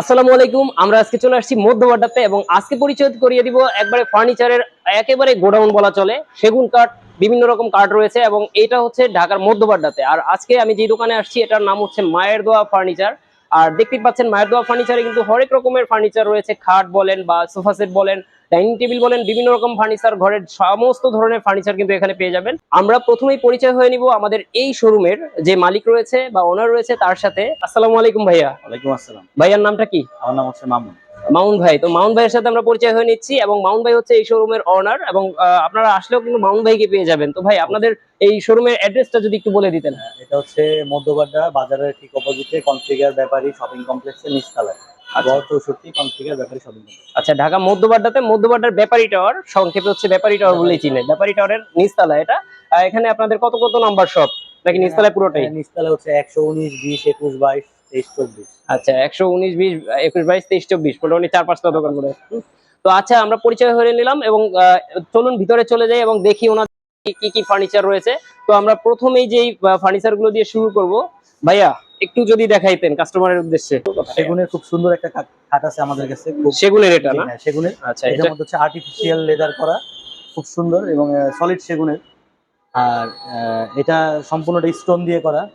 আসসালামু আলাইকুম, আমরা আজকে চলে আসছি মধ্যবাড্ডাতে এবং আজকে পরিচয় করিয়ে দিব একবারে ফার্নিচারের একেবারে গোডাউন বলা চলে, সেগুন কাঠ, বিভিন্ন রকম কাঠ রয়েছে এবং এটা হচ্ছে ঢাকার মধ্যবাড্ডাতে আর আজকে আমি যে দোকানে আসছি, এটার নাম হচ্ছে মায়ের দোয়া ফার্নিচার আর দেখতে পাচ্ছেন, মায়ের দোয়া ফার্নিচারে কিন্তু হরেক রকমের ফার্নিচার রয়েছে, খাট বলেন বা সোফা সেট বলেন ডাইনিং টেবিল বলেন বিভিন্ন রকম ফার্নিচার ঘরের সমস্ত ধরনের ফার্নিচার কিন্তু এখানে পেয়ে যাবেন। আমরা প্রথমেই পরিচয় হয়ে নিব আমাদের এই শোরুমের যে মালিক রয়েছে বা ওনার রয়েছে তার সাথে। আসসালামু আলাইকুম ভাইয়া। ওয়ালাইকুম আসসালাম। ভাইয়ার নামটা কি? আমার নাম হচ্ছে মামুন। মাউন ভাই। তো মাউন ভাইয়ের সাথে আমরা পরিচয় হয়ে নিচ্ছি এবং মাউন ভাই হচ্ছে এই শোরুমের অনার এবং আপনারা আসলেও কিন্তু মাউন ভাইকে পেয়ে যাবেন। তো ভাই আপনাদের এই শোরুমের অ্যাড্রেসটা যদি একটু বলে দিতেন। এটা হচ্ছে মধ্যবাড্ডা বাজারের ঠিক অপোজিটে কনফিগার ব্যাপারী শপিং কমপ্লেক্সের নিচতলায়। চৌষট্টি কনফিগার ব্যাপারী শপিং আচ্ছা ঢাকা মধ্যবাড্ডাতে মধ্যবাড্ডার ব্যাপারী টাওয়ার সংক্ষেপে হচ্ছে ব্যাপারী টাওয়ার বলেই চিনে। ব্যাপারী টাওয়ারের নিচতলা এটা। এখানে আপনাদের কত কত নাম্বার শপ নাকি নিচতলায় পুরোটাই? নিচতলা হচ্ছে একশো উনিশ বিশ একুশ বাইশ তেইশ চব্বিশ। আচ্ছা একশো উনিশ বিশ একুশ বাইশ তেইশ চব্বিশ। মোটামুটি চার পাঁচটা দোকান করে তো আচ্ছা আমরা পরিচয় হয়ে নিলাম এবং চলুন ভিতরে চলে যাই এবং দেখি ওনার কি- কি ফার্নিচার রয়েছে। তো আমরা প্রথমেই যেই ফার্নিচারগুলো দিয়ে শুরু করব। ভাইয়া একটু যদি দেখাইতেন কাস্টমারের উদ্দেশ্যে। সেগুনের খুব সুন্দর একটা খাট আছে আমাদের কাছে। সেগুনের এটা না? হ্যাঁ, সেগুনের। আচ্ছা এটার এটা মধ্যে হচ্ছে আর্টিফিশিয়াল লেদার করা। খুব সুন্দর এবং সলিড সেগুনের। আর এটা সম্পূর্ণটা স্টোন দিয়ে করা।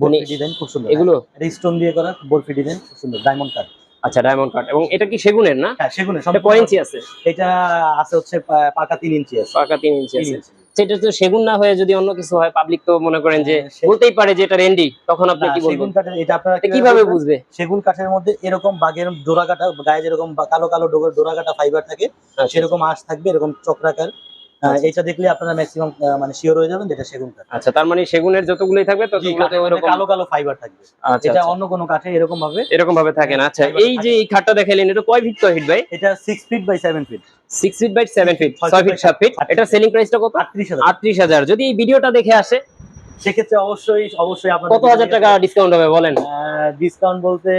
বরফি মানে ডিজাইন খুব সুন্দর। এগুলো? এটা স্টোন দিয়ে করা বরফি ডিজাইন খুব সুন্দর। ডায়মন্ড কাট আচ্ছা ডায়মন্ড কাট এবং এটা কি সেগুনের না? হ্যাঁ সেগুনের সম্পূর্ণ- কয় ইঞ্চি আছে? এটা আছে হচ্ছে পাকা তিন ইঞ্চি আছে। পাকা তিন ইঞ্চি আছে। সেটা তো সেগুন না হয়ে যদি অন্য কিছু হয় পাবলিক তো মনে করেন যে হ্যাঁ, বলতেই পারে যে এটা রেন্ডি তখন আপনি কি সেগুন বলবেন? কাঠের এটা আপনারা কীভাবে বুঝবে? সেগুন কাঠের মধ্যে এরকম বাঘের ডোরাকাটা গায়ে যেরকম কালো কালো ডোরা ডোরা ফাইবার থাকে আচ্ছা, সেরকম আঁশ থাকবে এরকম চক্রাকার। আচ্ছা। এটা দেখলে আপনারা ম্যাক্সিমাম মানে শিওর হয়ে যাবেন যেটা সেগুন কাঠ। আচ্ছা তার মানে সেগুনের যতগুলোই থাকবে ততগুলোতে কাঠের কালো কালো ফাইবার থাকবে। আচ্ছা এটা আচ্ছা। অন্য কোনো কাঠে এরকম ভাবে এরকম ভাবে থাকে না। আচ্ছা এই যে এই খাটটা দেখাইলেন এটা কয় ফিট কয় ফিট ভাই? এটা six feet by seven feet six feet by seven feet ছয় ছয় ফিট by সাত ফিট এটা সেলিং প্রাইসটা কত? আটত্রিশ হাজার। আটত্রিশ হাজার। যদি এই ভিডিওটা দেখে আসে সেক্ষেত্রে অবশ্যই অবশ্যই কত হাজার টাকা ডিসকাউন্ট হবে বলেন? ডিসকাউন্ট বলতে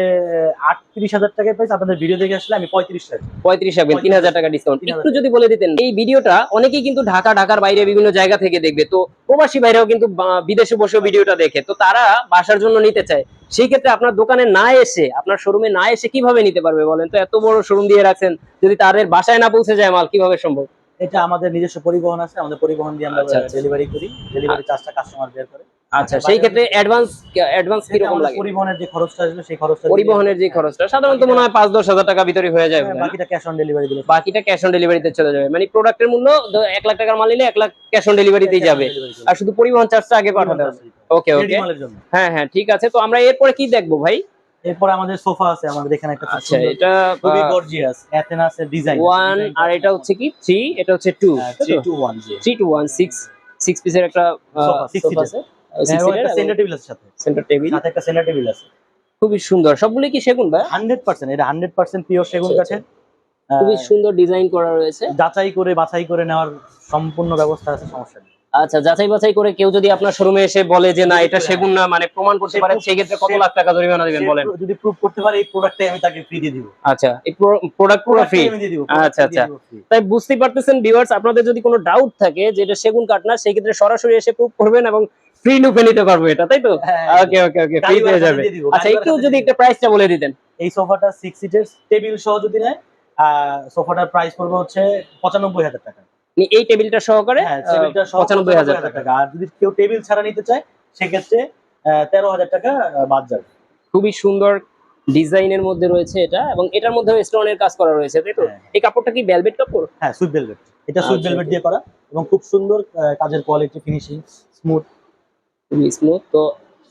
আটত্রিশ হাজার টাকায় প্রাইস আপনাদের ভিডিও দেখে আসলে আমি পঁয়ত্রিশ টাকা পঁয়ত্রিশ রাখবেন তিন হাজার টাকা ডিসকাউন্ট একটু যদি বলে দিতেন এই ভিডিওটা অনেকেই কিন্তু ঢাকা ঢাকার বাইরে বিভিন্ন জায়গা থেকে দেখবে। তো প্রবাসী বাইরেও কিন্তু বিদেশে বসেও ভিডিওটা দেখে। তো তারা বাসার জন্য নিতে চায়। সেই ক্ষেত্রে আপনার দোকানে না এসে আপনার শোরুমে না এসে কীভাবে নিতে পারবে বলেন? তো এত বড় শোরুম দিয়ে রাখছেন যদি তাদের বাসায় না পৌঁছে যায় মাল কীভাবে সম্ভব? এটা আমাদের নিজস্ব পরিবহন আছে আমাদের পরিবহন দিয়ে আমরা আচ্ছা, আচ্ছা। ডেলিভারি করি। ডেলিভারি চার্জটা কাস্টমার বের করে। আচ্ছা সেই ক্ষেত্রে অ্যাডভান্স অ্যাডভান্স কীরকম আমাদের লাগে? পরিবহনের যে খরচটা আসবে সেই খরচটা পরিবহনের যে খরচটা সাধারণত মনে হয় পাঁচ দশ হাজার টাকা ভিতরে হয়ে যায় হ্যাঁ? বাকিটা ক্যাশ অন ডেলিভারি দিলে বাকিটা ক্যাশ অন ডেলিভারিতে চলে যাবে। মানে প্রোডাক্টের মূল্য দ- এক লাখ টাকার মাল নিলে এক লাখ ক্যাশ অন ডেলিভারিতেই যাবে। আর শুধু পরিবহন চার্জটা আগে পাঠাতে হবে। ওকে ওকে হ্যাঁ হ্যাঁ ঠিক আছে। তো আমরা এরপরে কি দেখব ভাই? এরপর আমাদের সোফা আছে আমাদের এখানে একটা আচ্ছা এটা খুবই গর্জিয়াস অ্যাথেনাসের ডিজাইন ওয়ান আর এটা হচ্ছে কি? থ্রি এটা হচ্ছে টু থ্রি টু ওয়ান জি। Three two one six six পিসের একটা six seater। সেন্টার টেবিল আছে সাথে। সেন্টার টেবিল সাথে একটা সেন্টার টেবিল আছে। খুবই সুন্দর। সবগুলি কি সেগুন ভাই? হান্ড্রেড পার্সেন্ট এটা হান্ড্রেড পার্সেন্ট পিওর সেগুন আচ্ছা, কাঠের খুবই সুন্দর ডিজাইন করা রয়েছে। যাচাই করে বাছাই করে নেওয়ার সম্পূর্ণ ব্যবস্থা আছে সমস্যা নেই। আচ্ছা যাচাই বাছাই করে কেউ যদি আপনার শোরুমে এসে বলে যে না এটা সেগুন না মানে প্রমাণ করতে proof- সেই ক্ষেত্রে কত লাখ টাকা জরিমানা দিবেন বলেন। যদি প্রুফ করতে পারে এই প্রোডাক্টটাই আমি তাকে ফ্রি দিয়ে দিব। আচ্ছা এই প্রোডাক্ট পুরো ফ্রি আচ্ছা, আচ্ছা। তাই বুঝতে পারতেছেন ভিউয়ার্স আপনাদের যদি কোনো ডাউট থাকে যে এটা সেগুন কাঠ না সেই ক্ষেত্রে সরাসরি এসে প্রুফ করবেন এবং ফ্রি লুপে নিতে পারব এটা তাই তো? ওকে ওকে ওকে ফ্রি পেয়ে যাবে। আচ্ছা একটু যদি একটা প্রাইসটা বলে দিতেন। এই সোফাটা সিক্স সিটের টেবিল সহ যদি নেয় সোফাটার প্রাইস পড়বে হচ্ছে পঁচানব্বই হাজার টাকা। এই টেবিলটা সহকারে হ্যাঁ পঁচানব্বই হাজার টাকা। আর যদি কেউ টেবিল ছাড়া নিতে চায় সেক্ষেত্রে তেরো হাজার টাকা বাদ যাবে। খুবই সুন্দর ডিজাইনের মধ্যে রয়েছে এটা এবং এটার মধ্যে স্টোনের কাজ করা রয়েছে তাই তো? হ্যাঁ। এই কাপড়টা কি ভেলভেট কাপড়? হ্যাঁ সুইট ভেলভেট এটা সুইট আচ্ছা, ভেলভেট দিয়ে করা এবং খুব সুন্দর কাজের কোয়ালিটি ফিনিশিং স্মুথ খুবই স্মুথ তো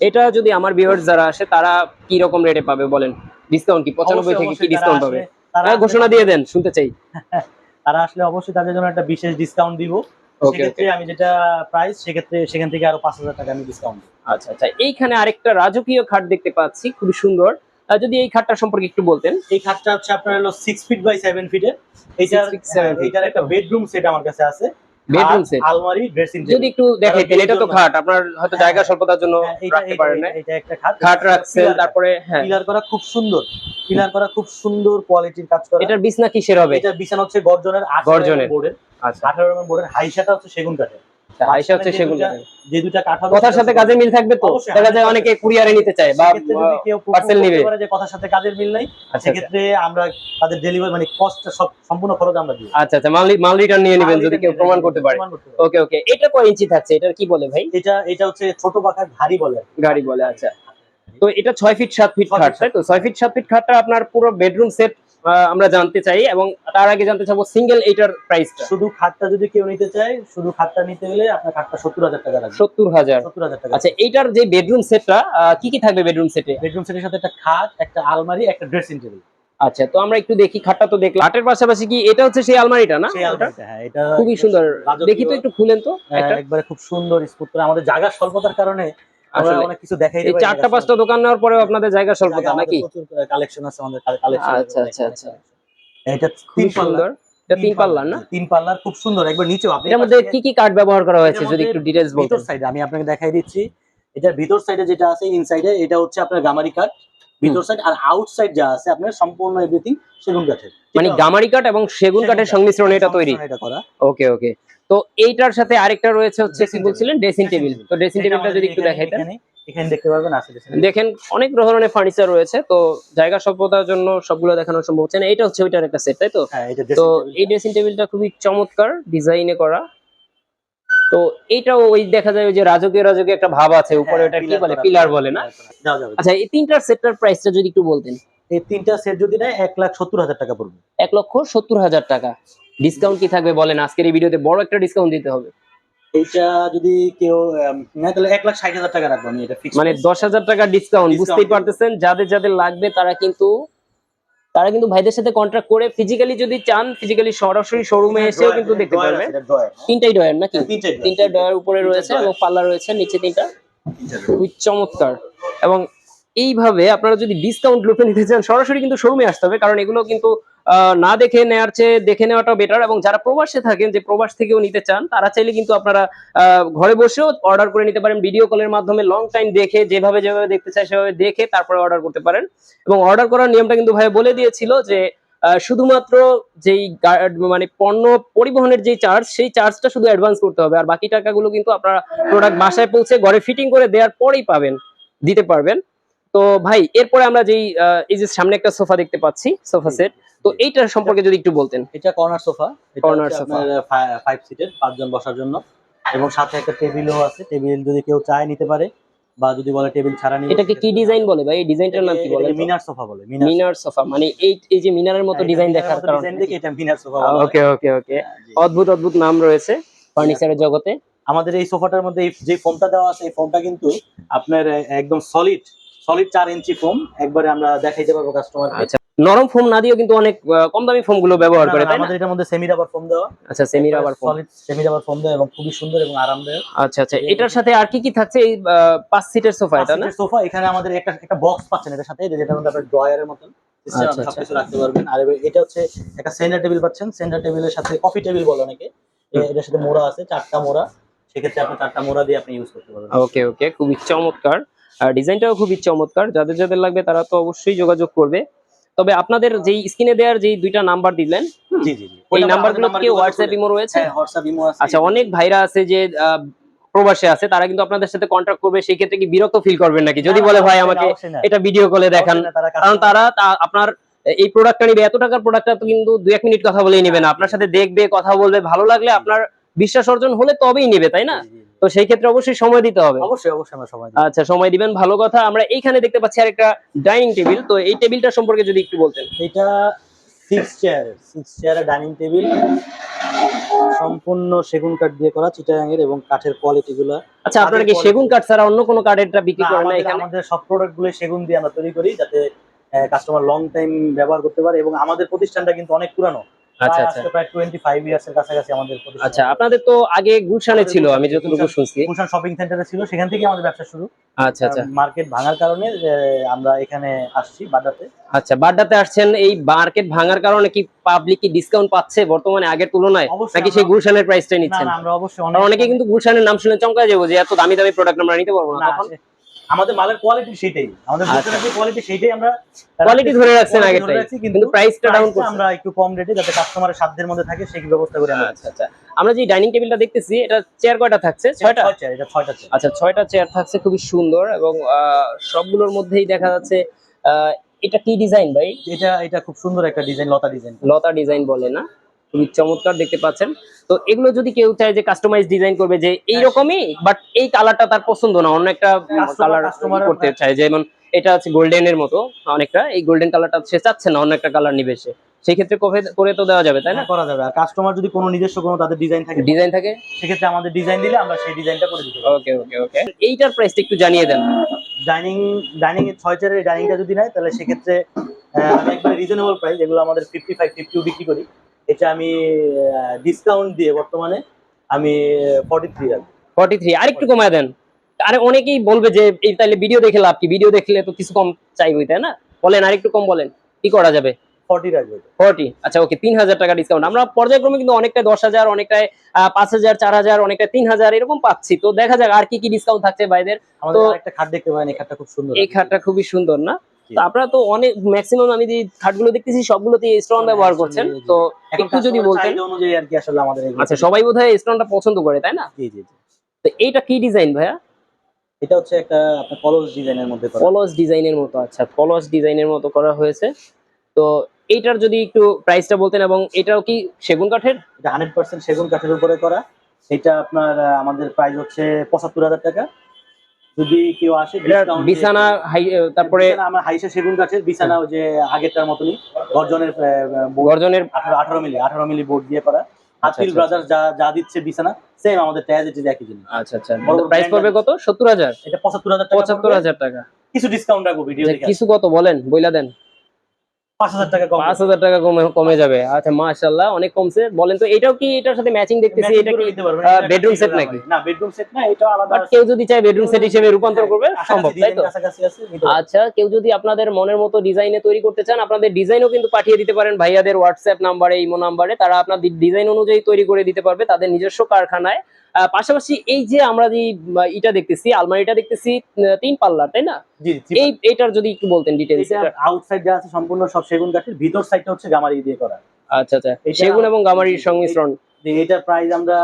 এটা যদি আমার ভিউয়ার্স যারা আসে তারা কি রকম রেটে পাবে বলেন? ডিসকাউন্ট কি? পঁচানব্বই থেকে কি ডিসকাউন্ট পাবে? হ্যাঁ ঘোষণা দিয়ে দেন শুনতে চাই। তারা আসলে অবশ্যই তাদের জন্য একটা বিশেষ ডিসকাউন্ট দিব। সেক্ষেত্রে আমি যেটা প্রাইস সেক্ষেত্রে সেখান থেকে আরও পাঁচ হাজার টাকা আমি ডিসকাউন্ট আচ্ছা আচ্ছা। এইখানে আরেকটা রাজকীয় খাট দেখতে পাচ্ছি খুবই সুন্দর। যদি এই খাটটা সম্পর্কে একটু বলতেন। এই খাটটা হচ্ছে আপনার হলো সিক্স ফিট বাই সেভেন ফিটের এইটার হ্যাঁ, একটা বেডরুম সেট আমার কাছে আছে। বেডরুম সেট আলমারি ড্রেসিং যদি একটু দেখাইতেন এটা তো খাট আপনার হয়তো জায়গা স্বল্পতার জন্য এটা রাখতে পারেন না। এটা একটা খাট। খাট রাখছেন তারপরে হ্যাঁ। পিলার করা খুব সুন্দর। পিলার করা খুব সুন্দর কোয়ালিটির কাজ করা। এটার বিছনা কিসের হবে? এটা বিছানা হচ্ছে গর্জনের গর্জনের। বোর্ডের আচ্ছা। আঠারো রকম বোর্ডের হাইসাটা হচ্ছে সেগুন কাঠের। হাইসা হচ্ছে সেগুন কাঠের। যে কাঠ হবে কথার সাথে হচ্ছে- মিল থাকবে তো? দেখা যায় অনেকে কুরিয়ারে নিতে চায় বা সেক্ষেত্রে যদি কেউ parcel নিবে। যে কথার সাথে কাজের মিল নাই আচ্ছা আচ্ছা। সেক্ষেত্রে আমরা তাদের ডেলিভারি মানে কস্ট সব সম্পূর্ণ খরচ আমরা দিই আচ্ছা আচ্ছা। মাল মাল রিটার্ন নিয়ে নেবেন যদি কেউ প্রমাণ করতে পারে। ওকে ওকে এটা কয় ইঞ্চি থাকছে? এটা কি বলে ভাই? এটা এটা হচ্ছে ছোট পাখার ঘাড়ি বলে। গাড়ি বলে আচ্ছা। তো এটা ছয় ফিট সাত ফিট খাট তাই তো? ছয় ফিট সাত ফিট খাটটা আপনার পুরো বেডরুম সেট আমরা জানতে চাই এবং তার আগে জানতে চাবো সিঙ্গেল এইটার প্রাইসটা শুধু খাটটা যদি কেউ নিতে চায় শুধু খাটটা নিতে গেলে আপনার খাটটা সত্তর হাজার টাকা লাগবে। সত্তর হাজার। সত্তর হাজার টাকা। আচ্ছা এইটার যে বেডরুম সেটটা কি কি থাকবে বেডরুম সেটে বেডরুম সেটের সাথে একটা খাট একটা আলমারি একটা ড্রেসিং টেবিল আচ্ছা তো আমরা একটু দেখি খাটটা তো দেখলাম। খাটের পাশাপাশি কি এটা হচ্ছে সেই আলমারিটা না? হ্যাঁ এটা খুবই সুন্দর। দেখি তো একটু খুলেন তো আহ, একবারে খুব সুন্দর স্পুট করে। আমাদের জায়গার স্বল্পতার কারণে অনেক কিছু দেখাই এই চারটা পাঁচটা দোকান নেওয়ার পরেও আপনাদের জায়গা স্বল্পতা নাকি? কালেকশন আছে আমাদের কালেকশন আচ্ছা, আচ্ছা, আচ্ছা। এটা তিন সুন্দর। এটা তিন পাল্লার। না? তিন পাল্লার খুব সুন্দর। একবার নিচেও আপনি এটার মধ্যে কি কি কাঠ ব্যবহার করা হয়েছে যদি একটু বলতেন। ভিতর সাইডে আমি আপনাকে দেখাই দিচ্ছি। এটার ভিতর সাইডে যেটা আছে ইনসাইডে এটা হচ্ছে আপনার গামারি কাঠ ভিতর সাইড আর আউটসাইড যা আছে আপনার সম্পূর্ণ এভরিথিং সেগুন কাঠের। মানে গামারি কাঠ এবং সেগুন কাঠের সংমিশ্রণে এটা তৈরি? এটা করা। ওকে ওকে তো এইটার সাথে আরেকটা রয়েছে হচ্ছে কি বলছিলেন? ড্রেসিং টেবিল তো ড্রেসিং টেবিলটা যদি একটু দেখাইতেন এখানে দেখতে পারবেন আছে দেখেন অনেক ধরনের ফার্নিচার রয়েছে তো জায়গা স্বল্পতার জন্য সবগুলো দেখানো সম্ভব হচ্ছে না। এটা হচ্ছে ওইটার একটা সেট তাই তো? হ্যাঁ তো এই ড্রেসিং টেবিলটা খুবই চমৎকার ডিজাইনে করা। তো এইটাও ওই দেখা যায় ওই যে রাজকীয় রাজকীয় একটা ভাব আছে উপরে হ্যাঁ, ওটা কি বলে? পিলার বলে না? যাও যাও আচ্ছা এই তিনটার সেটটার প্রাইসটা যদি একটু বলতেন। এই তিনটা সেট যদি নেয় এক লাখ সত্তর হাজার টাকা পড়বে। এক লক্ষ সত্তর হাজার টাকা। ডিসকাউন্ট কি থাকবে বলেন? আজকের এই ভিডিওতে বড় একটা ডিসকাউন্ট দিতে হবে। এইটা যদি কেউ না তাহলে এক লাখ ষাট হাজার টাকা রাখব আমি এটা ফিক্স মানে দশ হাজার টাকা ডিসকাউন্ট বুঝতেই পারতেছেন? যাদের যাদের লাগবে তারা কিন্তু তারা কিন্তু ভাইদের সাথে কন্ট্রাক্ট করে ফিজিক্যালি যদি চান ফিজিক্যালি সরাসরি শোরুমে এসেও কিন্তু দেখতে পারবে তিনটাই ডয়ার নাকি? তিনটা ডয়ার উপরে রয়েছে এবং পাল্লা রয়েছে নিচে তিনটা। খুবই চমৎকার। এবং এইভাবে আপনারা যদি ডিসকাউন্ট লুটে নিতে চান, সরাসরি কিন্তু শোরুমে আসতে হবে। কারণ এগুলো কিন্তু না দেখে নেওয়ার চেয়ে, দেখে নেওয়াটা বেটার এবং যারা প্রবাসে থাকেন, যে প্রবাস থেকেও নিতে চান, তারা চাইলে কিন্তু আপনারা ঘরে বসেও অর্ডার করে নিতে পারেন। ভিডিও কলের মাধ্যমে লং টাইম দেখে, যেভাবে যেভাবে দেখতে চায়, সেভাবে দেখে তারপরে অর্ডার করতে পারেন। এবং অর্ডার করার নিয়মটা কিন্তু ভাই বলে দিয়েছিল যে শুধুমাত্র যেই মানে পণ্য পরিবহনের যেই চার্জ সেই চার্জটা শুধু অ্যাডভান্স করতে হবে। আর বাকি টাকাগুলো কিন্তু আপনারা প্রোডাক্ট বাসায় পৌঁছে ঘরে ফিটিং করে দেওয়ার পরেই পাবেন, দিতে পারবেন। তো ভাই এরপরে আমরা যেই এই যে সামনে একটা সোফা দেখতে পাচ্ছি সোফা সেট তো এইটার সম্পর্কে যদি একটু বলতেন। এটা corner sofa Corner sofa। Five সিটের পাঁচজন বসার জন্য। এবং সাথে একটা টেবিলও আছে টেবিল যদি কেউ চায় নিতে পারে বা যদি বলে টেবিল ছাড়া নিবে এটাকে কি ডিজাইন বলে ভাই? এই ডিজাইনটার নাম কি বলে মিনার সোফা বলে মিনার সোফা। মানে এই এই যে মিনারের মতো ডিজাইন দেখার কারণে। ডিজাইন দেখে এটা মিনার সোফা ওকে ওকে ওকে অদ্ভুত অদ্ভুত নাম রয়েছে ফার্নিচারের জগতে। আমাদের এই সোফাটার মধ্যে যে ফোমটা দেওয়া আছে এই ফোমটা কিন্তু আপনার একদম সলিড সলিড চার ইঞ্চি ফোম একবারে আমরা দেখাইতে পারব কাস্টমার আচ্ছা নরম ফোম না দিয়েও কিন্তু অনেক কম দামি ফোমগুলো ব্যবহার করে তাই আমাদের এটার মধ্যে সেমি রাবার ফোম দেওয়া। আচ্ছা semi rubber foam solid semi rubber foam দেওয়া এবং খুবই সুন্দর এবং আরামদায়ক। আচ্ছা আচ্ছা এটার সাথে আর কি কি থাকছে? এই পাঁচ সিটের সোফা এটা না? সোফা এখানে আমাদের একটা একটা বক্স পাচ্ছেন এটার সাথে যেটা মধ্যে আপনার ড্রয়ারের মতন আচ্ছা, আচ্ছা। সবকিছু রাখতে পারবেন। আর এটা হচ্ছে একটা সেন্টার টেবিল পাচ্ছেন। সেন্টার টেবিলের সাথে কফি টেবিল বলে অনেকে। এটার সাথে মোড়া আছে চারটা মোড়া। সেক্ষেত্রে আপনি চারটা মোড়া দিয়ে আপনি ইউজ করতে পারবেন। ওকে ওকে খুবই চমৎকার। আর ডিজাইনটাও খুবই চমৎকার। যাদের যাদের লাগবে তারা তো অবশ্যই যোগাযোগ করবে। তবে আপনাদের যেই স্ক্রিনে দেওয়ার যেই দুইটা নাম্বার দিলেন জি জি এই নাম্বারগুলো কি হোয়াটসঅ্যাপ ইমো রয়েছে? হ্যাঁ হোয়াটসঅ্যাপ ইমো আছে। আচ্ছা অনেক ভাইরা আছে যে প্রবাসে আছে তারা কিন্তু আপনাদের সাথে কন্ট্যাক্ট করবে সেই ক্ষেত্রে কি বিরক্ত ফিল করবেন নাকি? যদি বলে ভাই আমাকে এটা ভিডিও কলে দেখান। কারণ তারা আপনার এই প্রোডাক্টটা নিবে এত টাকার প্রোডাক্টটা তো কিন্তু দুই এক মিনিট কথা বলেই নেবে না। আপনার সাথে দেখবে কথা বলবে ভালো লাগলে আপনার বিশ্বাস অর্জন হলে তবেই নেবে তাই না? তো সেই ক্ষেত্রে অবশ্যই সময় দিতে হবে। অবশ্যই অবশ্যই আমরা সময়। আচ্ছা সময় দিবেন ভালো কথা। আমরা এইখানে দেখতে পাচ্ছি আরেকটা ডাইনিং টেবিল তো এই টেবিলটা সম্পর্কে যদি একটু বলতেন। এটা সিক্স চেয়ার সিক্স চেয়ারের ডাইনিং টেবিল সম্পূর্ণ সেগুন কাঠ দিয়ে করা চিটাগাং এর এবং কাঠের কোয়ালিটি গুলা। আচ্ছা আপনারা কি সেগুন কাঠ ছাড়া অন্য কোনো কাঠেরটা বিক্রি করেন না এখানে? আমাদের সব প্রোডাক্টগুলো সেগুন দিয়ে আমরা তৈরি করি যাতে কাস্টমার লং টাইম ব্যবহার করতে পারে। এবং আমাদের প্রতিষ্ঠানটা কিন্তু অনেক পুরানো। আচ্ছা আচ্ছা। প্রায় টোয়েন্টি ফাইভ ইয়ার্স এর কাছাকাছি আমাদের আচ্ছা আপনাদের তো আগে গুলশানে ছিল আমি যতটুকু শুনছি। গুলশান শপিং সেন্টারে ছিল সেখান থেকে আমাদের ব্যবসা শুরু। আচ্ছা আচ্ছা। মার্কেট ভাঙার কারণে আমরা এখানে আসছি বাড্ডাতে। আচ্ছা বাড্ডাতে আসছেন এই মার্কেট ভাঙার কারণে কি পাবলিক কি ডিসকাউন্ট পাচ্ছে বর্তমানে আগের তুলনায়? নাকি সেই গুলশানের প্রাইসটাই নিচ্ছেন? না আমরা অবশ্যই অনেকে কিন্তু গুলশানের নাম শুনে চমকা যাব যে এত দামি দামি প্রোডাক্ট আমরা নিতে পারব না তখন। আমাদের মালের কোয়ালিটি সেটাই আমাদের আচ্ছা। যে কোয়ালিটি সেটাই আমরা কোয়ালিটি ধরে রাখছেন আগে কিন্তু প্রাইসটা ডাউন করছেন। আমরা একটু কম রেটে যাতে কাস্টমারের সাধ্যের মধ্যে থাকে সেই ব্যবস্থা করে আমরা আচ্ছা আচ্ছা। আমরা যে ডাইনিং টেবিলটা দেখতেছি এটা চেয়ার কয়টা থাকছে? ছয়টা? ছয় চেয়ার এটা ছয়টা চেয়ার আচ্ছা ছয়টা চেয়ার থাকছে খুবই সুন্দর এবং সবগুলোর মধ্যেই দেখা যাচ্ছে এটা কি ডিজাইন ভাই? এটা এটা খুব সুন্দর একটা ডিজাইন লতা ডিজাইন লতা ডিজাইন বলে না? খুবই চমৎকার দেখতে পাচ্ছেন। তো এগুলো যদি কেউ চায় যে কাস্টমাইজ ডিজাইন করবে যে এইরকমই বাট এই কালারটা তার পছন্দ না অন্য একটা কালার করতে চায়। যেমন এটা আছে গোল্ডেন এর মতো অনেকটা এই গোল্ডেন কালারটা সে চাচ্ছে না অন্য একটা কালার নিবে সে। সেই ক্ষেত্রে করে- তো দেওয়া যাবে তাই না? করা যাবে। আর কাস্টমার যদি কোনো নিজস্ব কোনো তাদের ডিজাইন থাকে ডিজাইন থাকে? সেক্ষেত্রে আমাদের ডিজাইন দিলে আমরা সেই ডিজাইনটা করে দিতে ওকে ওকে ওকে এইটার প্রাইসটা একটু জানিয়ে দেন। ডাইনিং ডাইনিং ছয় চেয়ারের ডাইনিংটা যদি নেয় তাহলে সেক্ষেত্রে আমি একবারে রিজনেবল প্রাইস যেগুলো আমাদের ফিফটি ফাইভ ফিফটিও বিক্রি করি। এটা আমি ডিসকাউন্ট দিয়ে বর্তমানে আমি ফর্টি থ্রি রাখব। ফর্টি থ্রি আরেকটু কমায় দেন। আরে অনেকেই বলবে যে এই তাহলে ভিডিও দেখে লাভ কি? ভিডিও দেখলে তো কিছু কম চাইবই তাই না? বলেন আরেকটু কম বলেন। কি করা যাবে? ফর্টি রাখব এটা। ফর্টি আচ্ছা ওকে তিন হাজার টাকা ডিসকাউন্ট আমরা পর্যায়ক্রমে কিন্তু অনেকটা দশ হাজার অনেকটায় আহ, পাঁচ হাজার চার হাজার অনেকটা তিন হাজার এরকম পাচ্ছি। তো দেখা যাক আর কি কি ডিসকাউন্ট থাকছে ভাইদের আমাদের তো- আরেকটা খাট দেখতে পারেন এই খাটটা খুব সুন্দর এই খাটটা খুবই সুন্দর না। তো আপনারা তো অনেক ম্যাক্সিমাম আমি যে খাটগুলো দেখতেছি সবগুলোতে স্টোন ব্যবহার করছেন। তো একটু যদি বলতেন। অনুযায়ী আর কি আসলে আমাদের আচ্ছা সবাই বোধহয় স্টোনটা পছন্দ করে তাই না? জি জি তো এইটা কি ডিজাইন ভাইয়া? এটা হচ্ছে একটা আপনার কলস ডিজাইনের মধ্যে করা। কলস ডিজাইনের মতো আচ্ছা কলস ডিজাইনের মতো করা হয়েছে। তো এইটার যদি একটু প্রাইসটা বলতেন এবং এটাও কি সেগুন কাঠের? এটা হান্ড্রেড পার্সেন্ট সেগুন কাঠের উপরে করা। এটা আপনার আমাদের প্রাইস হচ্ছে পঁচাত্তর হাজার টাকা। যদি কেউ আসে বিছানা তারপরে আমার হাইসা সেগুন গাছের বিছানা যে আগেরটার মতনই। গর্জনের গর্জনের আঠারো মিলি আঠারো মিলি বোর্ড দিয়ে করা। হাতিল আচ্ছা, ব্রাদার্স যা যা দিচ্ছে বিছানা সেম আমাদের ট্যাজ এটি একই জিনিস। আচ্ছা আচ্ছা। প্রাইস পড়বে কত? এটা টাকা কিছু ডিসকাউন্ট রাখব ভিডিও আচ্ছা, দেখে। কিছু কত বলেন বইলা দেন। টাকা কম। পাঁচ হাজার টাকা কমে কমে যাবে। আচ্ছা অনেক কমছে। বলেন তো এটাও কি এটার সাথে ম্যাচিং দেখতেছি? এটা কি দিতে পারবেন। আহ, এটা bedroom একটা set figure নাকি? না বেডরুম সেট না এটা আলাদা কেউ যদি চায় বেডরুম সেট হিসেবে রূপান্তর করবে সম্ভব তাই তো। আচ্ছা কেউ যদি আপনাদের মনের মতো ডিজাইনে তৈরি করতে চান আপনাদের ডিজাইনও কিন্তু পাঠিয়ে দিতে পারেন। ভাইয়াদের হোয়াটসঅ্যাপ নাম্বারে ইমো নাম্বারে তারা আপনার ডিজাইন অনুযায়ী তৈরি করে দিতে পারবে তাদের নিজস্ব কারখানায়। পাশাপাশি এই যে আমরা যে এটা দেখতেছি আলমারিটা দেখতেছি তিন পাল্লা তাই না? এই এটার যদি একটু বলতেন ডিটেলস এটা আউটসাইড যা আছে সম্পূর্ণ সব সেগুন কাঠের ভিতর সাইডটা হচ্ছে গামারি দিয়ে করা। আচ্ছা আচ্ছা। সেগুন এবং গামারির সংমিশ্রণ। যে এটার প্রাইস আমরা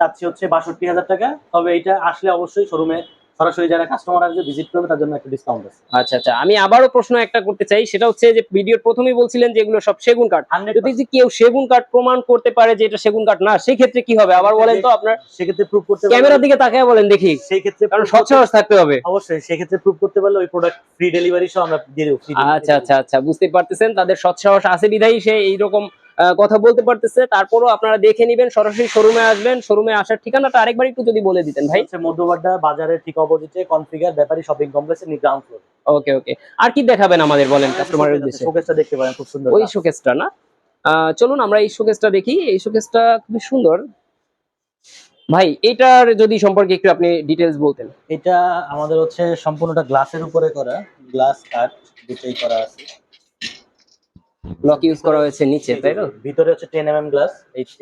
চাচ্ছি হচ্ছে বাষট্টি হাজার টাকা। তবে এটা আসলে অবশ্যই শোরুমে সরাসরি যারা কাস্টমার আসবে ভিজিট করবে তার জন্য একটা ডিসকাউন্ট আছে। আচ্ছা আচ্ছা আমি আবারও প্রশ্ন একটা করতে চাই সেটা হচ্ছে যে ভিডিওর প্রথমেই বলছিলেন যে এগুলো সব সেগুন কাঠ। যদি যে কেউ সেগুন কাঠ প্রমাণ করতে পারে যে এটা সেগুন কাঠ না সেই ক্ষেত্রে কি হবে? আবার বলেন তো আপনার সেক্ষেত্রে প্রুফ করতে ক্যামেরার দিকে তাকায় বলেন দেখি। সেই ক্ষেত্রে কারণ সাহস থাকতে হবে। অবশ্যই সেক্ষেত্রে প্রুফ করতে পারলে ওই প্রোডাক্ট ফ্রি ডেলিভারি সহ আমরা দিয়ে দেবো আচ্ছা আচ্ছা আচ্ছা বুঝতে পারতেছেন তাদের সৎসাহস আছে বিধাই সে এইরকম আহ, কথা বলতে পারতেছে। তারপরও আপনারা দেখে নিবেন সরাসরি শোরুমে আসবেন। শোরুমে আসার ঠিকানাটা আরেকবার একটু যদি বলে দিতেন ভাই। মধ্যবাড্ডা বাজারের ঠিক অপোজিটে কনফিগার ব্যাপারী শপিং কমপ্লেক্সের গ্রাউন্ড ফ্লোর ওকে ওকে। আর কি দেখাবেন আমাদের বলেন কাস্টমারের উদ্দেশ্যে? শোকেসটা দেখতে পারেন খুব সুন্দর ওই শোকেসটা না? চলুন আমরা এই শোকেসটা দেখি। এই শোকেসটা খুবই সুন্দর। ভাই এটার যদি সম্পর্কে একটু আপনি ডিটেলস বলতেন। এটা আমাদের হচ্ছে সম্পূর্ণটা গ্লাসের উপরে করা। গ্লাস কাঠ দুটোই করা আছে। লক ইউজ করা হয়েছে নিচে তাই তো? ভিতরে হচ্ছে টেন এম এম গ্লাস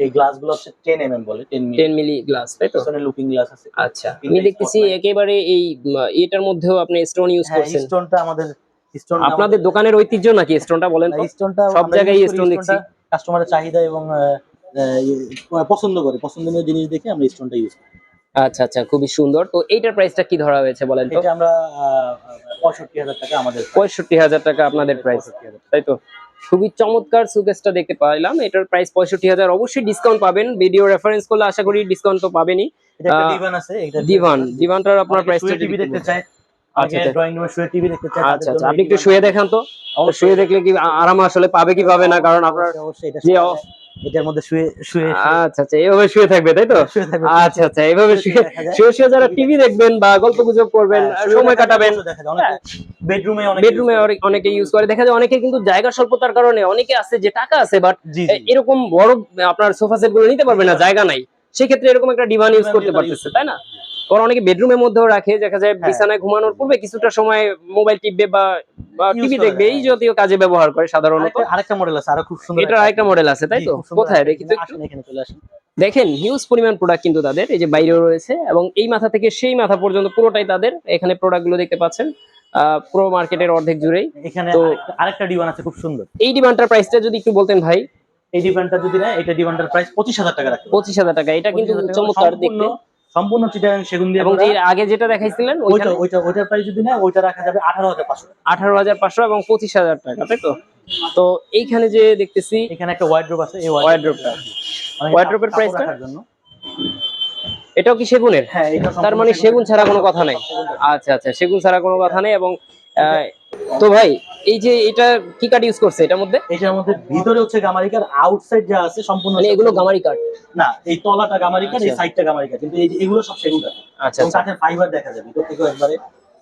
এই গ্লাসগুলো হচ্ছে টেন এম এম বলে টেন টেন মিলি গ্লাস তাই তো? পিছনে লুকিং গ্লাস আছে। আচ্ছা আমি দেখতেছি একেবারে এই এটার মধ্যেও আপনি স্টোন ইউজ হ্যাঁ করছেন। স্টোনটা আমাদের স্টোন আপনাদের দোকানের ঐতিহ্য নাকি স্টোনটা বলেন তো? স্টোনটা সব জায়গায় স্টোন দেখছি। কাস্টমারের চাহিদা এবং পছন্দ করে পছন্দনীয় জিনিস দেখে আমরা স্টোনটা ইউজ করি। আচ্ছা আচ্ছা খুবই সুন্দর। তো এইটার প্রাইসটা কি ধরা হয়েছে বলেন তো? এটা আমরা পঁয়ষট্টি হাজার টাকা আমাদের পঁয়ষট্টি হাজার টাকা আপনাদের প্রাইস তাই তো? খুবই চমৎকার সুকেসটা দেখতে পাইলাম। এটার প্রাইস পঁয়ষট্টি হাজার। অবশ্যই ডিসকাউন্ট পাবেন। ভিডিও রেফারেন্স করলে আশা করি ডিসকাউন্ট তো পাবেনই। এটা ডিভান ডিভানটার আপনার প্রাইস টিভি দেখতে চাই আচ্ছা, আচ্ছা। আচ্ছা আপনি একটু শুয়ে দেখান তো। শুয়ে দেখলে কি আরাম আসলে পাবে কি পাবে না? কারণ আপনার যে এটার মধ্যে শুয়ে শুয়ে আচ্ছা আচ্ছা এইভাবে শুয়ে থাকবে তাই তো? আচ্ছা আচ্ছা এইভাবে শুয়ে। শুয়ে শুয়ে যারা টিভি দেখবেন বা গল্প গুজব করবেন হ্যাঁ, সময় কাটাবেন। বেডরুমে অনেকে বেডরুমে অনেকে ইউজ করে। দেখা যায় অনেকে কিন্তু জায়গা স্বল্পতার কারণে অনেকে আছে যে টাকা আছে বাট। এরকম বড় আপনার সোফা সেটগুলো নিতে পারবে না জায়গা নাই। সেক্ষেত্রে এরকম একটা ডিভান ইউজ করতে পারতেছে তাই না? আবার অনেকে বেডরুমের মধ্যেও রাখে দেখা যায় হ্যাঁ। বিছানায় ঘুমানোর পূর্বে কিছুটা সময় মোবাইল টিপবে বা টিভি দেখবে এই। জাতীয় কাজে ব্যবহার করে সাধারণত। আরেকটা- মডেল আছে আরও খুব সুন্দর এটার আরেকটা মডেল আছে তাই তো? কোথায় দেখি তো এখানে চলে আসেন। দেখেন হিউজ পরিমাণ প্রোডাক্ট কিন্তু তাদের এই যে বাইরেও রয়েছে এবং এই মাথা থেকে সেই মাথা পর্যন্ত পুরোটাই তাদের এখানে প্রোডাক্টগুলো দেখতে পাচ্ছেন। প্রো মার্কেটের অর্ধেক জুড়েই। এখানে আরেকটা- ডিমান্ড আছে খুব সুন্দর। এই ডিমান্ডটার প্রাইসটা যদি একটু বলতেন ভাই। এই ডিমান্ডটা যদি না এটা ডিমান্ডের প্রাইস পঁচিশ হাজার টাকা রাখতে পঁচিশ হাজার টাকা এটা কিন্তু চমৎকার দেখতে। সম্পূর্ণ সেগুন দিয়ে এবং। আগে যেটা দেখাইছিলেন ওইটা ওইটা ওইটা ওইটার প্রাইস যদি না ওইটা রাখা যাবে আঠারো হাজার পাঁচশো আঠারো হাজার পাঁচশো এবং পঁচিশ হাজার টাকা তাই তো? তো এইখানে যে দেখতেছি এখানে একটা ওয়াইড্রোপ আছে এই ওয়ার্ড্রোপটা মানে টা? রাখার জন্য। এটাও কি সেগুনের? হ্যাঁ এটা তার মানে সেগুন ছাড়া কোনো কথা নাই। আচ্ছা আচ্ছা সেগুন ছাড়া কোনো কথা নেই এবং তো ভাই এই যে এটা কি কাঠ ইউজ করছে এটার মধ্যে? এটার মধ্যে ভিতরে হচ্ছে গামারিকার আউটসাইড যা আছে সম্পূর্ণ মানে এগুলো গামারি কাঠ না এই তলাটা গামারিকার এই আচ্ছা। সাইডটা গামারিকার কিন্তু এই যে এগুলো সব সেগুন কাঠ আচ্ছা এবং আচ্ছা। কাঠের ফাইবার দেখা যায় ভিতর থেকেও একবারে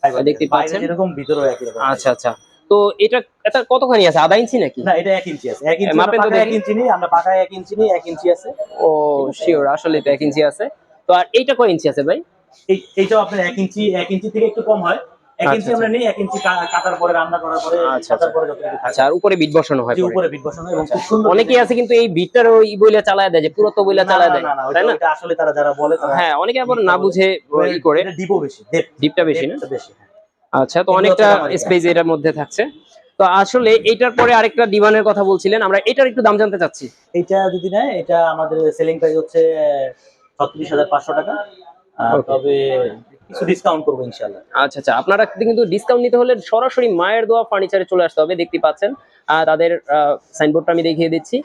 fiber দেখতে পাচ্ছেন? যেরকম ভিতরেও একই রকম। আচ্ছা আচ্ছা। তো এটা এটা কতখানি আছে? আধা ইঞ্চি নাকি? না এটা এক ইঞ্চি আছে। এক ইঞ্চি মাপেন তো আমরা পাকা এক ইঞ্চি নিই আমরা পাকা এক ইঞ্চি নিই এক ইঞ্চি আছে। ও শিওর আসলে এটা এক ইঞ্চি আছে। তো আর এইটা কয় ইঞ্চি আছে ভাই? এই এইটাও আপনার এক ইঞ্চি এক ইঞ্চি থেকে একটু কম হয়। এক আচ্ছা, ইঞ্চি আমরা নিই এক ইঞ্চি কাটার পরে রান্না করার পরে আচ্ছা, কাটার আচ্ছা। পরে আচ্ছা আর উপরে বিট বসানো হয় উপরে বিট বসানো এবং খুব সুন্দর অনেকেই আছে কিন্তু এই বিটটার ওই বইলা চালায় দেয় যে পুরো তো বইলা চালায় দেয় না, না, তাই না? ওইটা আসলে তারা যারা বলে তারা হ্যাঁ অনেকে আবার না বুঝে ই করে। এটা ডিপও বেশি ডিপটা বেশি না? বেশি হ্যাঁ। আচ্ছা তো অনেকটা। স্পেস এটার মধ্যে থাকছে। তো আসলে এইটার পরে আরেকটা ডিমানের কথা বলছিলেন আমরা এটার একটু দাম জানতে চাচ্ছি। এটা যদি নেয় এটা আমাদের সেলিং প্রাইস হচ্ছে ছত্রিশ হাজার পাঁচশো টাকা। তবে কিছু ডিসকাউন্ট করব ইনশাল্লাহ আচ্ছা আচ্ছা। আপনারা কিন্তু ডিসকাউন্ট নিতে হলে সরাসরি মায়ের দোয়া ফার্নিচারে চলে আসতে হবে দেখতে পাচ্ছেন। তাদের সাইনবোর্ডটা আমি দেখিয়ে দিচ্ছি।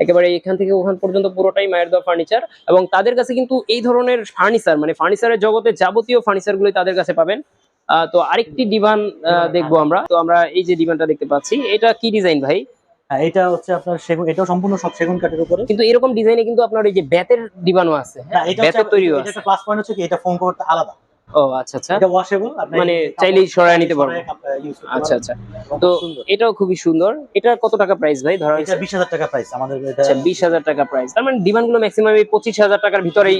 একেবারে এখান থেকে ওখান পর্যন্ত পুরোটাই মায়ের দোয়া ফার্নিচার এবং তাদের কাছে কিন্তু এই ধরনের ফার্নিচার মানে ফার্নিচারের জগতে যাবতীয় ফার্নিচারগুলোই তাদের কাছে পাবেন। তো আরেকটি ডিভান দেখব আমরা। তো আমরা এই যে ডিভানটা দেখতে পাচ্ছি এটা কি ডিজাইন ভাই? হ্যাঁ এটা হচ্ছে আপনার সেগুন এটাও সম্পূর্ণ সব সেগুন কাঠের উপরে। কিন্তু এরকম ডিজাইনে কিন্তু আপনার এই যে বেতের ডিভানও আছে এটা বেতের হচ্ছে তৈরিও আছে প্লাস পয়েন্ট হচ্ছে কি এটা ফোন করতে আলাদা। ও আচ্ছা আচ্ছা। এটা ওয়াশেবল মানে চাইলেই সরায় নিতে পারব। আচ্ছা আচ্ছা। তো এটাও খুবই সুন্দর। এটা কত টাকা প্রাইস ভাই? ধরো এটা বিশ হাজার টাকা প্রাইস আমাদের এটা আচ্ছা বিশ হাজার টাকা প্রাইস তার মানে ডিমান্ডগুলো ম্যাক্সিমাম এই পঁচিশ হাজার টাকার ভিতরেই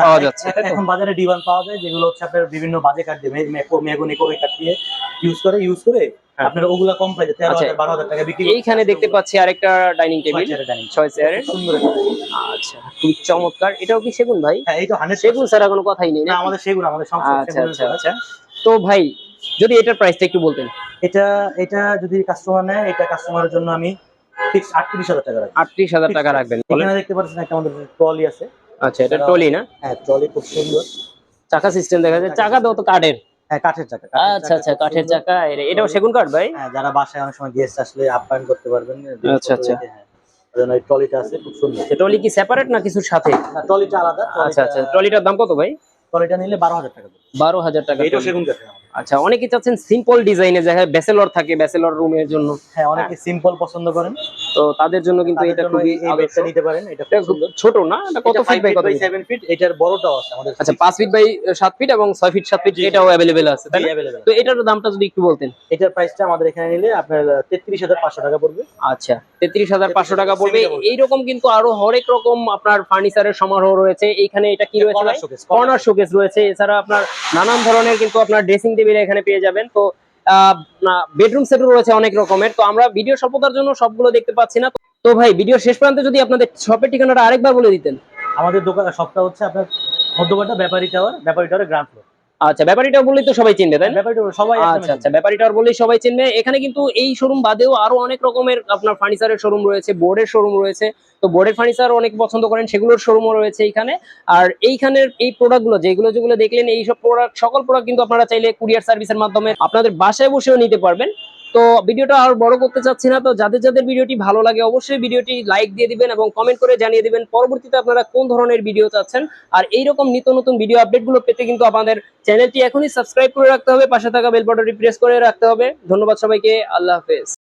পাওয়া যাচ্ছে এখন বাজারে ডিমান্ড পাওয়া যায় যেগুলো হচ্ছে আপনার বিভিন্ন বাজে কাট দিয়ে মেগো নিকো কাট দিয়ে ইউজ করে ইউজ করে হ্যাঁ। আপনার ওগুলা কম প্রাইসে আচ্ছা। টাকা বিক্রি এইখানে দেখতে পাচ্ছি আরেকটা ডাইনিং টেবিল। ছয় চেয়ারের সুন্দর আচ্ছা খুব চমৎকার। এটাও কি সেগুন ভাই? হ্যাঁ এইটা হান্ড্রেড সেগুন ছাড়া কোনো কথাই নেই না আমাদের সেগুন আমাদের সব আচ্ছা আচ্ছা তো ভাই যদি এটার প্রাইসটা একটু বলতেন। এটা এটা যদি কাস্টমার নেয় এটা কাস্টমারের জন্য আমি ফিক্স আটত্রিশ হাজার টাকা রাখি আটত্রিশ হাজার টাকা রাখবেন। এখানে দেখতে পাচ্ছেন একটা আমাদের ট্রলি আছে। আচ্ছা এটা টলি না? হ্যাঁ ট্রলি খুব সুন্দর। চাকা সিস্টেম দেখা যায়। চাকা দাও তো কাঠের। হ্যাঁ কাঠের চাকা আচ্ছা আচ্ছা কাঠের চাকা। এটাও সেগুন কাঠ ভাই? হ্যাঁ যারা বাসায় অনেক সময় গেস্ট আসলে আপ্যায়ন করতে পারবেন। আচ্ছা, আচ্ছা। হ্যাঁ ট্রলিটা আছে খুব সুন্দর। ট্রলি কি সেপারেট না কিছুর সাথে? ট্রলিটা আলাদা আচ্ছা আচ্ছা। ট্রলিটার দাম কত ভাই? ট্রলিটা নিলে বারো হাজার টাকা। বারো হাজার টাকা এটা সেগুন। আচ্ছা অনেকে চাচ্ছেন সিম্পল ডিজাইনে দেখা ব্যাচেলর থাকে ব্যাচেলর রুমের জন্য। হ্যাঁ অনেকে সিম্পল পছন্দ করেন। তো তাদের জন্য কিন্তু এটা খুবই এই- এই আদর্শ। নিতে পারেন এটা খুব ছোট না এটা কত ফিট বাই কত ফিট? সেভেন ফিট এটার বড়টাও আছে আমাদের আচ্ছা পাঁচ ফিট বাই সাত ফিট এবং ছয় ফিট সাত ফিট এটাও অ্যাভেলেবেল আছে তাই? তো এটার দামটা যদি একটু বলতেন। এটার প্রাইসটা আমাদের এখানে নিলে আপনার তেত্রিশ হাজার পাঁচশো টাকা পড়বে। আচ্ছা তেত্রিশ হাজার পাঁচশো টাকা পড়বে। Semi-double। এইরকম কিন্তু আরও হরেক রকম আপনার ফার্নিচারের সমারোহ রয়েছে। এখানে এটা কি রয়েছে কর্নার শোকেস রয়েছে। এছাড়া আপনার নানান ধরনের কিন্তু আপনার ড্রেসিং টেবিল এখানে পেয়ে যাবেন। তো বেডরুম সেটও রয়েছে অনেক রকমের। তো আমরা ভিডিও স্বল্পতার জন্য সবগুলো দেখতে পাচ্ছি না। তো ভাই ভিডিও শেষ প্রান্তে যদি আপনাদের শপের ঠিকানাটা আরেকবার বলে দিতেন। আমাদের দোকান, সবটা হচ্ছে আপনার Madhya Badda Bepari tower Bepari tower ground floor আচ্ছা ব্যাপারিটা বললেই তো সবাই চিনবে তাই ব্যাপারী টাওয়ার সবাই আচ্ছা আচ্ছা ব্যাপারীটা আর বললেই সবাই চিনবে। এখানে কিন্তু এই শোরুম বাদেও আরও অনেক রকমের আপনার ফার্নিচারের শোরুম রয়েছে বোর্ডের শোরুম রয়েছে। তো বোর্ডের ফার্নিচার অনেক পছন্দ করেন সেগুলোর শোরুমও রয়েছে এখানে। আর এইখানের এই প্রোডাক্টগুলো যেগুলো যেগুলো দেখলেন এইসব প্রোডাক্ট সকল প্রোডাক্ট কিন্তু আপনারা চাইলে কুরিয়ার সার্ভিসের মাধ্যমে আপনাদের বাসায় বসেও নিতে পারবেন। তো ভিডিওটা আর বড় করতে চাচ্ছি না। তো যাদের যাদের ভিডিওটি ভালো লাগে, অবশ্যই ভিডিওটি লাইক দিয়ে দিবেন এবং কমেন্ট করে জানিয়ে দিবেন পরবর্তীতে আপনারা কোন ধরনের ভিডিও চাচ্ছেন। আর এইরকম নিত্য নতুন ভিডিও আপডেটগুলো পেতে কিন্তু আমাদের চ্যানেলটি এখনই সাবস্ক্রাইব করে রাখতে হবে। পাশে থাকা বেল বাটনটি প্রেস করে রাখতে হবে। ধন্যবাদ সবাইকে। আল্লাহ হাফেজ।